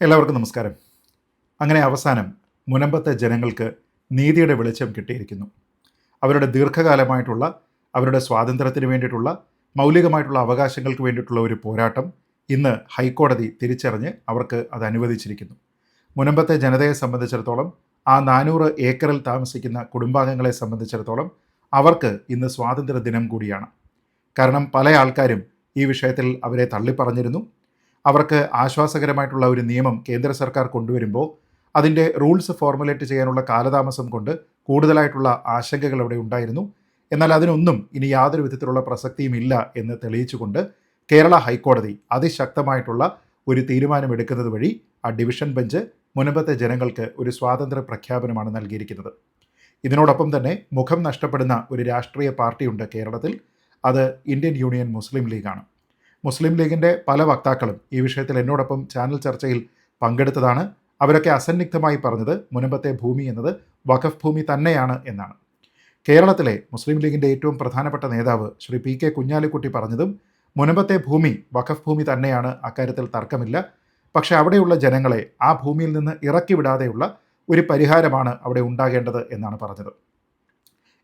എല്ലാവർക്കും നമസ്കാരം. അങ്ങനെ അവസാനം മുനമ്പത്തെ ജനങ്ങൾക്ക് നീതിയുടെ വെളിച്ചം കിട്ടിയിരിക്കുന്നു. അവരുടെ ദീർഘകാലമായിട്ടുള്ള അവരുടെ സ്വാതന്ത്ര്യത്തിന് വേണ്ടിയിട്ടുള്ള മൗലികമായിട്ടുള്ള അവകാശങ്ങൾക്ക് വേണ്ടിയിട്ടുള്ള ഒരു പോരാട്ടം ഇന്ന് ഹൈക്കോടതി തിരിച്ചറിഞ്ഞ് അവർക്ക് അത് അനുവദിച്ചിരിക്കുന്നു. മുനമ്പത്തെ ജനതയെ സംബന്ധിച്ചിടത്തോളം ആ നാനൂറ് ഏക്കറിൽ താമസിക്കുന്ന കുടുംബാംഗങ്ങളെ സംബന്ധിച്ചിടത്തോളം അവർക്ക് ഇന്ന് സ്വാതന്ത്ര്യ ദിനം കൂടിയാണ്. കാരണം പല ആൾക്കാരും ഈ വിഷയത്തിൽ അവരെ തള്ളിപ്പറഞ്ഞിരുന്നു. അവർക്ക് ആശ്വാസകരമായിട്ടുള്ള ഒരു നിയമം കേന്ദ്ര സർക്കാർ കൊണ്ടുവരുമ്പോൾ അതിന്റെ റൂൾസ് ഫോർമുലേറ്റ് ചെയ്യാനുള്ള കാലതാമസം കൊണ്ട് കൂടുതലായിട്ടുള്ള ആശങ്കകൾ അവിടെ ഉണ്ടായിരുന്നു. എന്നാൽ അതിനൊന്നും ഇനി യാതൊരു വിധത്തിലുള്ള പ്രസക്തിയും ഇല്ല എന്ന് തെളിയിച്ചുകൊണ്ട് കേരള ഹൈക്കോടതി അതിശക്തമായിട്ടുള്ള ഒരു തീരുമാനമെടുക്കുന്നത് വഴി ആ ഡിവിഷൻ ബെഞ്ച് മുനമ്പത്തെ ജനങ്ങൾക്ക് ഒരു സ്വാതന്ത്ര്യ പ്രഖ്യാപനമാണ് നൽകിയിരിക്കുന്നത്. ഇതിനോടൊപ്പം തന്നെ മുഖം നഷ്ടപ്പെടുന്ന ഒരു രാഷ്ട്രീയ പാർട്ടിയുണ്ട് കേരളത്തിൽ. അത് ഇന്ത്യൻ യൂണിയൻ മുസ്ലിം ലീഗാണ്. മുസ്ലിം ലീഗിന്റെ പല വക്താക്കളും ഈ വിഷയത്തിൽ എന്നോടൊപ്പം ചാനൽ ചർച്ചയിൽ പങ്കെടുത്തതാണ്. അവരൊക്കെ അസന്നിഗ്ധമായി പറഞ്ഞത് മുനമ്പത്തെ ഭൂമി എന്നത് വഖഫ് ഭൂമി തന്നെയാണ് എന്നാണ്. കേരളത്തിലെ മുസ്ലിം ലീഗിന്റെ ഏറ്റവും പ്രധാനപ്പെട്ട നേതാവ് ശ്രീ പി കെ കുഞ്ഞാലിക്കുട്ടി പറഞ്ഞതും മുനമ്പത്തെ ഭൂമി വഖഫ് ഭൂമി തന്നെയാണ് അക്കാര്യത്തിൽ തർക്കമില്ല. പക്ഷേ അവിടെയുള്ള ജനങ്ങളെ ആ ഭൂമിയിൽ നിന്ന് ഇറക്കി വിടാതെയുള്ള ഒരു പരിഹാരമാണ് അവിടെ ഉണ്ടാകേണ്ടത് എന്നാണ് പറഞ്ഞത്.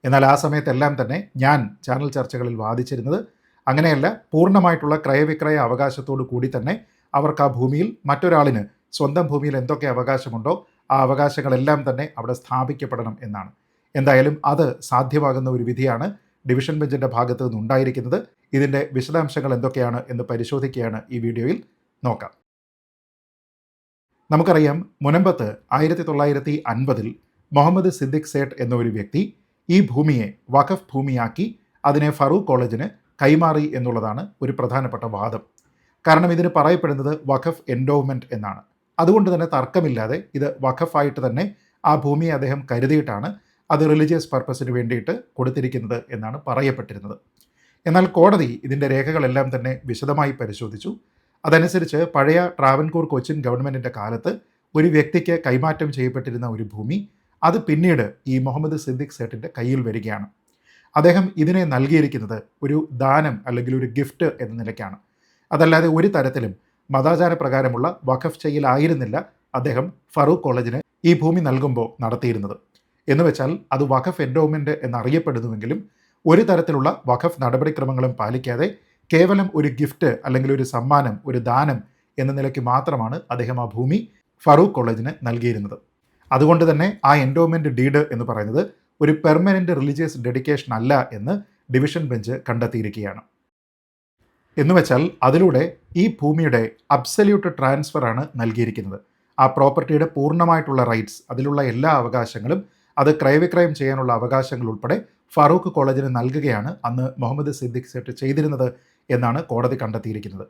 എന്നാൽ ആ സമയത്തെല്ലാം തന്നെ ഞാൻ ചാനൽ ചർച്ചകളിൽ വാദിച്ചിരുന്നത് അങ്ങനെയല്ല പൂർണമായിട്ടുള്ള ക്രയവിക്രയ അവകാശത്തോടു കൂടി തന്നെ അവർക്ക് ആ ഭൂമിയിൽ മറ്റൊരാളിന് സ്വന്തം ഭൂമിയിൽ എന്തൊക്കെ അവകാശമുണ്ടോ ആ അവകാശങ്ങളെല്ലാം തന്നെ അവിടെ സ്ഥാപിക്കപ്പെടണം എന്നാണ്. എന്തായാലും അത് സാധ്യമാകുന്ന ഒരു വിധിയാണ് ഡിവിഷൻ ബെഞ്ചിന്റെ ഭാഗത്ത് നിന്നുണ്ടായിരിക്കുന്നത് ഇതിന്റെ വിശദാംശങ്ങൾ എന്തൊക്കെയാണ് എന്ന് പരിശോധിക്കുകയാണ് ഈ വീഡിയോയിൽ. നോക്കാം. നമുക്കറിയാം മുനമ്പത്ത് ആയിരത്തി തൊള്ളായിരത്തി അൻപതിൽ മുഹമ്മദ് സിദ്ദിഖ് സേട്ട് എന്ന ഒരു വ്യക്തി ഈ ഭൂമിയെ വഖഫ് ഭൂമിയാക്കി അതിനെ ഫറൂഖ് കോളേജിന് കൈമാറി എന്നുള്ളതാണ് ഒരു പ്രധാനപ്പെട്ട വാദം. കാരണം ഇതിന് പറയപ്പെടുന്നത് വഖഫ് എൻഡോവ്മെന്റ് എന്നാണ്. അതുകൊണ്ട് തന്നെ തർക്കമില്ലാതെ ഇത് വഖഫായിട്ട് തന്നെ ആ ഭൂമി അദ്ദേഹം കരുതിയിട്ടാണ് അത് റിലീജിയസ് പർപ്പസിന് വേണ്ടിയിട്ട് കൊടുത്തിരിക്കുന്നത് എന്നാണ് പറയപ്പെട്ടിരുന്നത്. എന്നാൽ കോടതി ഇതിന്റെ രേഖകളെല്ലാം തന്നെ വിശദമായി പരിശോധിച്ചു. അതനുസരിച്ച് പഴയ ട്രാവൻകൂർ കൊച്ചിൻ ഗവൺമെന്റിന്റെ കാലത്ത് ഒരു വ്യക്തിക്ക് കൈമാറ്റം ചെയ്യപ്പെട്ടിരുന്ന ഒരു ഭൂമി അത് പിന്നീട് ഈ മുഹമ്മദ് സിദ്ദിഖ് സേട്ടിന്റെ കയ്യിൽ വരികയാണ്. അദ്ദേഹം ഇതിനെ നൽകിയിരിക്കുന്നത് ഒരു ദാനം അല്ലെങ്കിൽ ഒരു ഗിഫ്റ്റ് എന്ന നിലയ്ക്കാണ്. അതല്ലാതെ ഒരു തരത്തിലും മതാചാര പ്രകാരമുള്ള വഖഫ് ചെയ്യലായിരുന്നില്ല അദ്ദേഹം ഫറൂഖ് കോളേജിന് ഈ ഭൂമി നൽകുമ്പോൾ നടത്തിയിരുന്നത്. എന്ന് വെച്ചാൽ അത് വഖഫ് എൻഡോമെന്റ് എന്നറിയപ്പെടുന്നുവെങ്കിലും ഒരു തരത്തിലുള്ള വഖഫ് നടപടിക്രമങ്ങളും പാലിക്കാതെ കേവലം ഒരു ഗിഫ്റ്റ് അല്ലെങ്കിൽ ഒരു സമ്മാനം ഒരു ദാനം എന്ന നിലയ്ക്ക് മാത്രമാണ് അദ്ദേഹം ആ ഭൂമി ഫറൂഖ് കോളേജിന് നൽകിയിരുന്നത്. അതുകൊണ്ട് തന്നെ ആ എൻഡോമെന്റ് ഡീഡ് എന്ന് പറയുന്നത് ഒരു പെർമനന്റ് റിലീജിയസ് ഡെഡിക്കേഷൻ അല്ല എന്ന് ഡിവിഷൻ ബെഞ്ച് കണ്ടെത്തിയിരിക്കുകയാണ്. എന്നുവെച്ചാൽ അതിലൂടെ ഈ ഭൂമിയുടെ അബ്സല്യൂട്ട് ട്രാൻസ്ഫർ ആണ് നൽകിയിരിക്കുന്നത്. ആ പ്രോപ്പർട്ടിയുടെ പൂർണമായിട്ടുള്ള റൈറ്റ്സ് അതിലുള്ള എല്ലാ അവകാശങ്ങളും അത് ക്രയവിക്രയം ചെയ്യാനുള്ള അവകാശങ്ങൾ ഉൾപ്പെടെ ഫറൂഖ് കോളേജിന് നൽകുകയാണ് അന്ന് മുഹമ്മദ് സിദ്ദിഖ് സേട്ട് ചെയ്തിരുന്നത് എന്നാണ് കോടതി കണ്ടെത്തിയിരിക്കുന്നത്.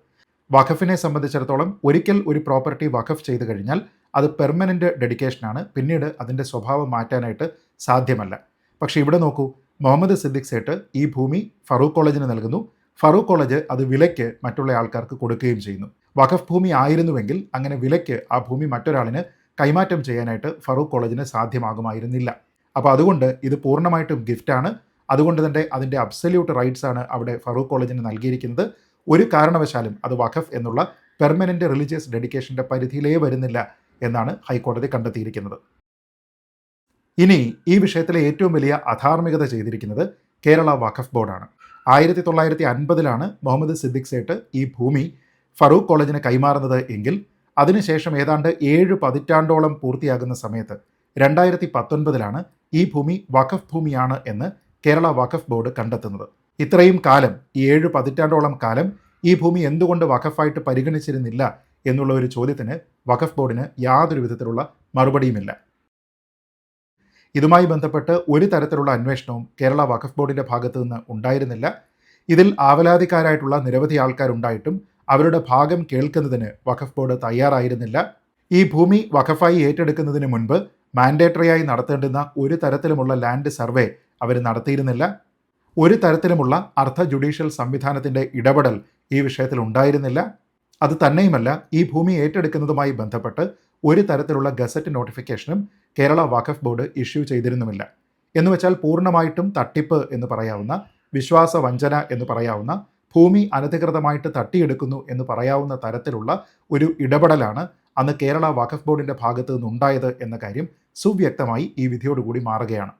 വഖഫിനെ സംബന്ധിച്ചിടത്തോളം ഒരിക്കൽ ഒരു പ്രോപ്പർട്ടി വഖഫ് ചെയ്തു കഴിഞ്ഞാൽ അത് പെർമനന്റ് ഡെഡിക്കേഷനാണ് പിന്നീട് അതിന്റെ സ്വഭാവം മാറ്റാനായിട്ട് സാധ്യമല്ല. പക്ഷേ ഇവിടെ നോക്കൂ മുഹമ്മദ് സിദ്ദിഖ് സേട്ട് ഈ ഭൂമി ഫറൂഖ് കോളേജിന് നൽകുന്നു. ഫറൂഖ് കോളേജ് അത് വിലയ്ക്ക് മറ്റുള്ള ആൾക്കാർക്ക് കൊടുക്കുകയും ചെയ്യുന്നു. വഖഫ് ഭൂമി ആയിരുന്നുവെങ്കിൽ അങ്ങനെ വിലയ്ക്ക് ആ ഭൂമി മറ്റൊരാളിന് കൈമാറ്റം ചെയ്യാനായിട്ട് ഫറൂഖ് കോളേജിന് സാധ്യമാകുമായിരുന്നില്ല. അപ്പോൾ അതുകൊണ്ട് ഇത് പൂർണമായിട്ടും ഗിഫ്റ്റാണ് അതുകൊണ്ട് തന്നെ അതിന്റെ അബ്സല്യൂട്ട് റൈറ്റ്സ് ആണ് അവിടെ ഫറൂഖ് കോളേജിന് നൽകിയിരിക്കുന്നത്. ഒരു കാരണവശാലും അത് വഖഫ് എന്നുള്ള പെർമനന്റ് റിലീജിയസ് ഡെഡിക്കേഷന്റെ പരിധിയിലേ വരുന്നില്ല എന്നാണ് ഹൈക്കോടതി കണ്ടെത്തിയിരിക്കുന്നത്. ഇനി ഈ വിഷയത്തിലെ ഏറ്റവും വലിയ അധാർമികത ചെയ്തിരിക്കുന്നത് കേരള വഖഫ് ബോർഡാണ്. ആയിരത്തി തൊള്ളായിരത്തി അൻപതിലാണ് മുഹമ്മദ് സിദ്ദിഖ് സേട്ട് ഈ ഭൂമി ഫറൂഖ് കോളേജിന് കൈമാറുന്നത് എങ്കിൽ അതിനുശേഷം ഏതാണ്ട് ഏഴ് പതിറ്റാണ്ടോളം പൂർത്തിയാകുന്ന സമയത്ത് രണ്ടായിരത്തി പത്തൊൻപതിലാണ് ഈ ഭൂമി വഖഫ് ഭൂമിയാണ് എന്ന് കേരള വഖഫ് ബോർഡ് കണ്ടെത്തുന്നത്. ഇത്രയും കാലം ഈ ഏഴ് പതിറ്റാണ്ടോളം കാലം ഈ ഭൂമി എന്തുകൊണ്ട് വഖഫായിട്ട് പരിഗണിച്ചിരുന്നില്ല എന്നുള്ള ഒരു ചോദ്യത്തിന് വഖഫ് ബോർഡിന് യാതൊരു വിധത്തിലുള്ള മറുപടിയുമില്ല. ഇതുമായി ബന്ധപ്പെട്ട് ഒരു തരത്തിലുള്ള അന്വേഷണവും കേരള വഖഫ് ബോർഡിന്റെ ഭാഗത്തു നിന്ന് ഉണ്ടായിരുന്നില്ല. ഇതിൽ ആവലാതിക്കാരായിട്ടുള്ള നിരവധി ആൾക്കാരുണ്ടായിട്ടും അവരുടെ ഭാഗം കേൾക്കുന്നതിന് വഖഫ് ബോർഡ് തയ്യാറായിരുന്നില്ല. ഈ ഭൂമി വഖഫായി ഏറ്റെടുക്കുന്നതിന് മുൻപ് മാൻഡേറ്ററിയായി നടത്തേണ്ടുന്ന ഒരു തരത്തിലുമുള്ള ലാൻഡ് സർവേ അവർ നടത്തിയിരുന്നില്ല. ഒരു തരത്തിലുമുള്ള അർദ്ധ ജുഡീഷ്യൽ സംവിധാനത്തിന്റെ ഇടപെടൽ ഈ വിഷയത്തിൽ ഉണ്ടായിരുന്നില്ല. അത് തന്നെയുമല്ല ഈ ഭൂമി ഏറ്റെടുക്കുന്നതുമായി ബന്ധപ്പെട്ട് ഒരു തരത്തിലുള്ള ഗസറ്റ് നോട്ടിഫിക്കേഷനും കേരള വഖഫ് ബോർഡ് ഇഷ്യൂ ചെയ്തിരുന്നുമില്ല. എന്നുവെച്ചാൽ പൂർണമായിട്ടും തട്ടിപ്പ് എന്ന് പറയാവുന്ന വിശ്വാസ വഞ്ചന എന്ന് പറയാവുന്ന ഭൂമി അനധികൃതമായിട്ട് തട്ടിയെടുക്കുന്നു എന്ന് പറയാവുന്ന തരത്തിലുള്ള ഒരു ഇടപെടലാണ് അന്ന് കേരള വഖഫ് ബോർഡിന്റെ ഭാഗത്ത് നിന്നുണ്ടായത് എന്ന കാര്യം സുവ്യക്തമായി ഈ വിധിയോടുകൂടി മാറുകയാണ്.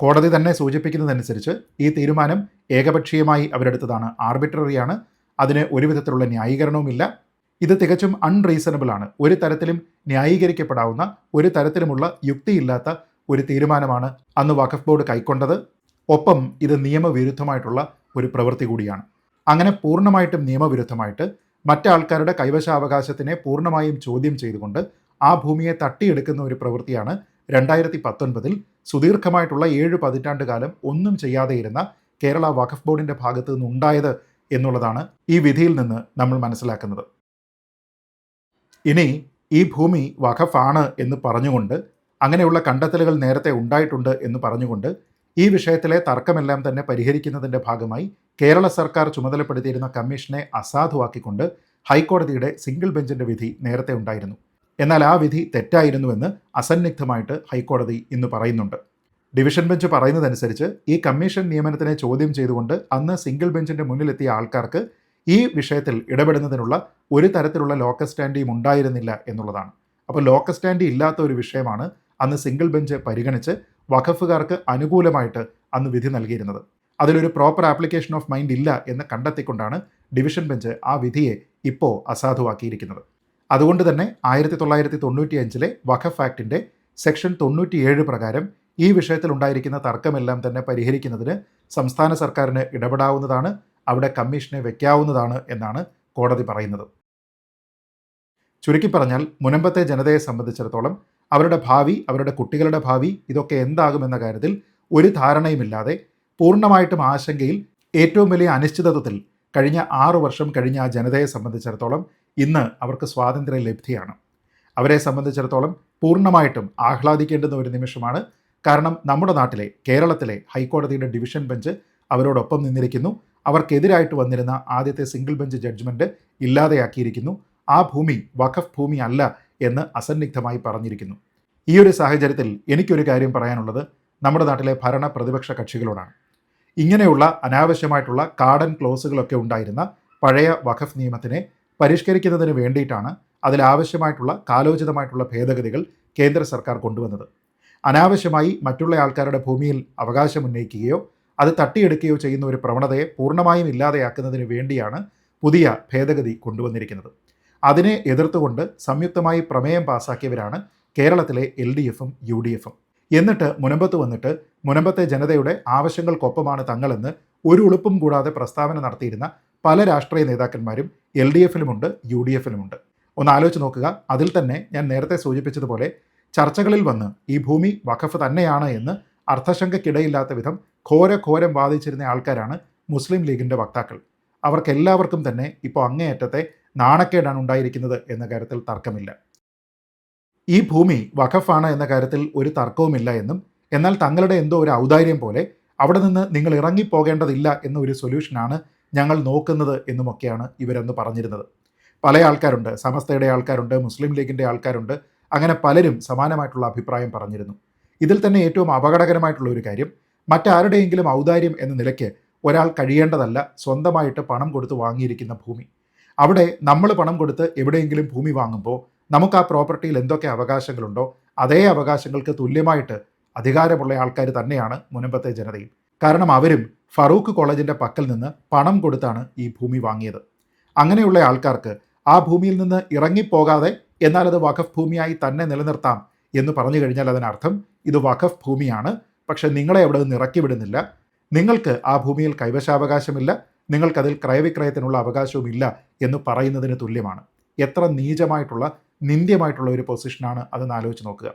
കോടതി തന്നെ സൂചിപ്പിക്കുന്നതനുസരിച്ച് ഈ തീരുമാനം ഏകപക്ഷീയമായി അവരെടുത്തതാണ്. ആർബിട്രറിയാണ്. അതിന് ഒരു വിധത്തിലുള്ള ന്യായീകരണവുമില്ല. ഇത് തികച്ചും അൺറീസണബിൾ ആണ്. ഒരു തരത്തിലും ന്യായീകരിക്കപ്പെടാവുന്ന ഒരു തരത്തിലുമുള്ള യുക്തിയില്ലാത്ത ഒരു തീരുമാനമാണ് അന്ന് വഖഫ് ബോർഡ് കൈക്കൊണ്ടത്. ഒപ്പം ഇത് നിയമവിരുദ്ധമായിട്ടുള്ള ഒരു പ്രവൃത്തി കൂടിയാണ്. അങ്ങനെ പൂർണമായിട്ടും നിയമവിരുദ്ധമായിട്ട് മറ്റാൾക്കാരുടെ കൈവശാവകാശത്തിനെ പൂർണമായും ചോദ്യം ചെയ്തുകൊണ്ട് ആ ഭൂമിയെ തട്ടിയെടുക്കുന്ന ഒരു പ്രവൃത്തിയാണ് രണ്ടായിരത്തി പത്തൊൻപതിൽ സുദീർഘമായിട്ടുള്ള ഏഴ് പതിറ്റാണ്ട് കാലം ഒന്നും ചെയ്യാതെ ഇരുന്ന കേരള വഖഫ് ബോർഡിന്റെ ഭാഗത്തു നിന്നുണ്ടായത് എന്നുള്ളതാണ് ഈ വിധിയിൽ നിന്ന് നമ്മൾ മനസ്സിലാക്കുന്നത്. ഇനി ഈ ഭൂമി വഖഫാണ് എന്ന് പറഞ്ഞുകൊണ്ട് അങ്ങനെയുള്ള കണ്ടെത്തലുകൾ നേരത്തെ ഉണ്ടായിട്ടുണ്ട് എന്ന് പറഞ്ഞുകൊണ്ട് ഈ വിഷയത്തിലെ തർക്കമെല്ലാം തന്നെ പരിഹരിക്കുന്നതിന്റെ ഭാഗമായി കേരള സർക്കാർ ചുമതലപ്പെടുത്തിയിരുന്ന കമ്മീഷനെ അസാധുവാക്കിക്കൊണ്ട് ഹൈക്കോടതിയുടെ സിംഗിൾ ബെഞ്ചിന്റെ വിധി നേരത്തെ ഉണ്ടായിരുന്നു. എന്നാൽ ആ വിധി തെറ്റായിരുന്നുവെന്ന് അസന്നിഗ്ധമായിട്ട് ഹൈക്കോടതി ഇന്ന് പറയുന്നുണ്ട്. ഡിവിഷൻ ബെഞ്ച് പറയുന്നതനുസരിച്ച് ഈ കമ്മീഷൻ നിയമനത്തിനെ ചോദ്യം ചെയ്തുകൊണ്ട് അന്ന് സിംഗിൾ ബെഞ്ചിന്റെ മുന്നിലെത്തിയ ആൾക്കാർക്ക് ഈ വിഷയത്തിൽ ഇടപെടുന്നതിനുള്ള ഒരു തരത്തിലുള്ള ലോക്കസ് സ്റ്റാൻഡിയും ഉണ്ടായിരുന്നില്ല എന്നുള്ളതാണ്. അപ്പോൾ ലോക്കസ് സ്റ്റാൻഡി ഇല്ലാത്ത ഒരു വിഷയമാണ് അന്ന് സിംഗിൾ ബെഞ്ച് പരിഗണിച്ച് വഖഫുകാർക്ക് അനുകൂലമായിട്ട് അന്ന് വിധി നൽകിയിരുന്നത്. അതിലൊരു പ്രോപ്പർ ആപ്ലിക്കേഷൻ ഓഫ് മൈൻഡ് ഇല്ല എന്ന് കണ്ടെത്തിക്കൊണ്ടാണ് ഡിവിഷൻ ബെഞ്ച് ആ വിധിയെ ഇപ്പോൾ അസാധുവാക്കിയിരിക്കുന്നത്. അതുകൊണ്ട് തന്നെ ആയിരത്തി തൊള്ളായിരത്തി തൊണ്ണൂറ്റി അഞ്ചിലെ വഖഫ് ആക്ടിന്റെ സെക്ഷൻ തൊണ്ണൂറ്റിയേഴ് പ്രകാരം ഈ വിഷയത്തിൽ ഉണ്ടായിരിക്കുന്ന തർക്കമെല്ലാം തന്നെ പരിഹരിക്കുന്നതിന് സംസ്ഥാന സർക്കാരിന് ഇടപെടാവുന്നതാണ് അവിടെ കമ്മീഷനെ വയ്ക്കാവുന്നതാണ് എന്നാണ് കോടതി പറയുന്നത്. ചുരുക്കി പറഞ്ഞാൽ മുനമ്പത്തെ ജനതയെ സംബന്ധിച്ചിടത്തോളം അവരുടെ ഭാവി അവരുടെ കുട്ടികളുടെ ഭാവി ഇതൊക്കെ എന്താകുമെന്ന കാര്യത്തിൽ ഒരു ധാരണയുമില്ലാതെ പൂർണമായിട്ടും ആശങ്കയിൽ ഏറ്റവും വലിയ അനിശ്ചിതത്വത്തിൽ കഴിഞ്ഞ ആറു വർഷം കഴിഞ്ഞ ആ ജനതയെ സംബന്ധിച്ചിടത്തോളം ഇന്ന് അവർക്ക് സ്വാതന്ത്ര്യ ലബ്ധിയാണ് അവരെ സംബന്ധിച്ചിടത്തോളം പൂർണമായിട്ടും ആഹ്ലാദിക്കേണ്ടുന്ന ഒരു നിമിഷമാണ്. കാരണം നമ്മുടെ നാട്ടിലെ കേരളത്തിലെ ഹൈക്കോടതിയുടെ ഡിവിഷൻ ബെഞ്ച് അവരോടൊപ്പം നിന്നിരിക്കുന്നു. അവർക്കെതിരായിട്ട് വന്നിരുന്ന ആദ്യത്തെ സിംഗിൾ ബെഞ്ച് ജഡ്ജ്മെന്റ് ഇല്ലാതെയാക്കിയിരിക്കുന്നു. ആ ഭൂമി വഖഫ് ഭൂമി അല്ല എന്ന് അസന്നിഗ്ധമായി പറഞ്ഞിരിക്കുന്നു. ഈ ഒരു സാഹചര്യത്തിൽ എനിക്കൊരു കാര്യം പറയാനുള്ളത്. നമ്മുടെ നാട്ടിലെ ഭരണ പ്രതിപക്ഷ കക്ഷികളോടാണ്. ഇങ്ങനെയുള്ള അനാവശ്യമായിട്ടുള്ള കാർഡൻ ക്ലോസുകളൊക്കെ ഉണ്ടായിരുന്ന പഴയ വഖഫ് നിയമത്തിനെ പരിഷ്കരിക്കുന്നതിന് വേണ്ടിയിട്ടാണ് അതിലാവശ്യമായിട്ടുള്ള കാലോചിതമായിട്ടുള്ള ഭേദഗതികൾ കേന്ദ്ര സർക്കാർ കൊണ്ടുവന്നത്. അനാവശ്യമായി മറ്റുള്ള ആൾക്കാരുടെ ഭൂമിയിൽ അവകാശം ഉന്നയിക്കുകയോ അത് തട്ടിയെടുക്കുകയോ ചെയ്യുന്ന ഒരു പ്രവണതയെ പൂർണമായും ഇല്ലാതെയാക്കുന്നതിന് വേണ്ടിയാണ് പുതിയ ഭേദഗതി കൊണ്ടുവന്നിരിക്കുന്നത്. അതിനെ എതിർത്തുകൊണ്ട് സംയുക്തമായി പ്രമേയം പാസാക്കിയവരാണ് കേരളത്തിലെ എൽ ഡി എഫും യു ഡി എഫും. എന്നിട്ട് മുനമ്പത്ത് വന്നിട്ട് മുനമ്പത്തെ ജനതയുടെ ആവശ്യങ്ങൾക്കൊപ്പമാണ് തങ്ങളെന്ന് ഒരു ഉളുപ്പും കൂടാതെ പ്രസ്താവന നടത്തിയിരുന്ന പല രാഷ്ട്രീയ നേതാക്കന്മാരും എൽ ഡി എഫിലുമുണ്ട് യു ഡി എഫിലുമുണ്ട്. ഒന്ന് ആലോചിച്ച് നോക്കുക അതിൽ തന്നെ ഞാൻ നേരത്തെ സൂചിപ്പിച്ചതുപോലെ ചർച്ചകളിൽ വന്ന് ഈ ഭൂമി വഖഫ് തന്നെയാണ് എന്ന് അർത്ഥശങ്കയ്ക്കിടയില്ലാത്ത വിധം ഘോര ഘോരം വാദിച്ചിരുന്ന ആൾക്കാരാണ് മുസ്ലിം ലീഗിന്റെ വക്താക്കൾ. അവർക്കെല്ലാവർക്കും തന്നെ ഇപ്പോൾ അങ്ങേയറ്റത്തെ നാണക്കേടാണ് ഉണ്ടായിരിക്കുന്നത് എന്ന കാര്യത്തിൽ തർക്കമില്ല. ഈ ഭൂമി വഖഫാണ് എന്ന കാര്യത്തിൽ ഒരു തർക്കവുമില്ല എന്നും എന്നാൽ തങ്ങളുടെ എന്തോ ഒരു ഔദാര്യം പോലെ അവിടെ നിന്ന് നിങ്ങൾ ഇറങ്ങിപ്പോകേണ്ടതില്ല എന്ന ഒരു സൊല്യൂഷനാണ് ഞങ്ങൾ നോക്കുന്നത് എന്നുമൊക്കെയാണ് ഇവരെന്ന് പറഞ്ഞിരുന്നത്. പല ആൾക്കാരുണ്ട് സമസ്തയുടെ ആൾക്കാരുണ്ട് മുസ്ലിം ലീഗിന്റെ ആൾക്കാരുണ്ട് അങ്ങനെ പലരും സമാനമായിട്ടുള്ള അഭിപ്രായം പറഞ്ഞിരുന്നു. ഇതിൽ തന്നെ ഏറ്റവും അപകടകരമായിട്ടുള്ള ഒരു കാര്യം മറ്റാരുടെയെങ്കിലും ഔദാര്യം എന്ന നിലയ്ക്ക് ഒരാൾ കഴിയേണ്ടതല്ല സ്വന്തമായിട്ട് പണം കൊടുത്ത് വാങ്ങിയിരിക്കുന്ന ഭൂമി. അവിടെ നമ്മൾ പണം കൊടുത്ത് എവിടെയെങ്കിലും ഭൂമി വാങ്ങുമ്പോൾ നമുക്ക് ആ പ്രോപ്പർട്ടിയിൽ എന്തൊക്കെ അവകാശങ്ങളുണ്ടോ അതേ അവകാശങ്ങൾക്ക് തുല്യമായിട്ട് അധികാരമുള്ള ആൾക്കാർ തന്നെയാണ് മുനമ്പത്തെ ജനതയും. കാരണം അവരും ഫറൂഖ് കോളേജിന്റെ പക്കൽ നിന്ന് പണം കൊടുത്താണ് ഈ ഭൂമി വാങ്ങിയത്. അങ്ങനെയുള്ള ആൾക്കാർക്ക് ആ ഭൂമിയിൽ നിന്ന് ഇറങ്ങിപ്പോകാതെ എന്നാൽ അത് വഖഫ് ഭൂമിയായി തന്നെ നിലനിർത്താം എന്ന് പറഞ്ഞു കഴിഞ്ഞാൽ അതിനർത്ഥം ഇത് വഖഫ് ഭൂമിയാണ് പക്ഷെ നിങ്ങളെ അവിടെ നിന്ന് ഇറക്കി വിടുന്നില്ല. നിങ്ങൾക്ക് ആ ഭൂമിയിൽ കൈവശാവകാശമില്ല. നിങ്ങൾക്കതിൽ ക്രയവിക്രയത്തിനുള്ള അവകാശവും ഇല്ല എന്ന് പറയുന്നതിന് തുല്യമാണ്. എത്ര നീചമായിട്ടുള്ള നിന്ദ്യമായിട്ടുള്ള ഒരു പൊസിഷനാണ് അതെന്ന് ആലോചിച്ച് നോക്കുക.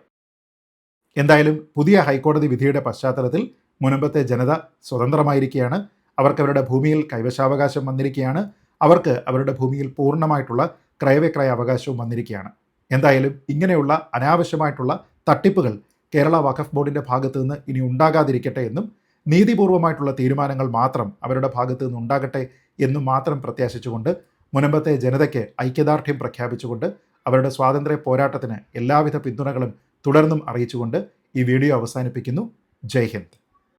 എന്തായാലും പുതിയ ഹൈക്കോടതി വിധിയുടെ പശ്ചാത്തലത്തിൽ മുനമ്പത്തെ ജനത സ്വതന്ത്രമായിരിക്കുകയാണ്. അവർക്ക് അവരുടെ ഭൂമിയിൽ കൈവശാവകാശം വന്നിരിക്കുകയാണ്. അവർക്ക് അവരുടെ ഭൂമിയിൽ പൂർണമായിട്ടുള്ള ക്രയവിക്രയ അവകാശവും വന്നിരിക്കുകയാണ്. എന്തായാലും ഇങ്ങനെയുള്ള അനാവശ്യമായിട്ടുള്ള തട്ടിപ്പുകൾ കേരള വഖഫ് ബോർഡിന്റെ ഭാഗത്തു നിന്ന് ഇനി ഉണ്ടാകാതിരിക്കട്ടെ എന്നും നീതിപൂർവമായിട്ടുള്ള തീരുമാനങ്ങൾ മാത്രം അവരുടെ ഭാഗത്തു നിന്ന് ഉണ്ടാകട്ടെ എന്നും മാത്രം പ്രത്യാശിച്ചുകൊണ്ട് മുനമ്പത്തെ ജനതയ്ക്ക് ഐക്യദാർഢ്യം പ്രഖ്യാപിച്ചുകൊണ്ട് അവരുടെ സ്വാതന്ത്ര്യ പോരാട്ടത്തിന് എല്ലാവിധ പിന്തുണകളും തുടർന്നും അറിയിച്ചുകൊണ്ട് ഈ വീഡിയോ അവസാനിപ്പിക്കുന്നു. ജയ് ഹിന്ദ്.